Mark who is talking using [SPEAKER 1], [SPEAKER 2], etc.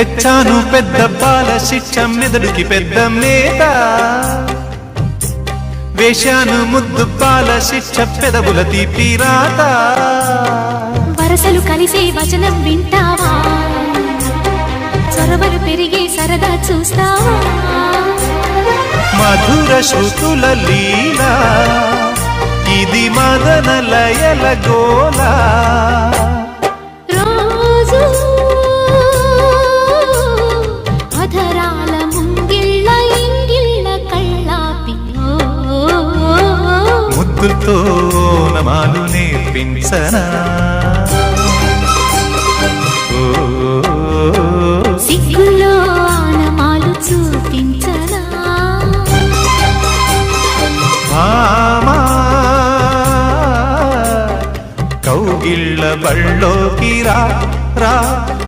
[SPEAKER 1] తెచ్చాను పెద్ద పాల శిక్ష మెదడుకి పెద్ద మేత. వేశాను ముద్దు పాల శిక్ష పెదవుల తీపి రాత.
[SPEAKER 2] వరసలు కలిసే వచనం వింటావా? చొరవలు పెరిగే సరదా చూస్తావా?
[SPEAKER 1] మధుర శృతుల లీల ఇది మదన లయల గోలా ముద్దుతో నమాలు నేర్పించనా? ఓ,
[SPEAKER 2] సిగ్గుల్లో ఆనమాలు చూపించనా?
[SPEAKER 1] కౌగిళ్ళ బళ్ళోకి రా రా.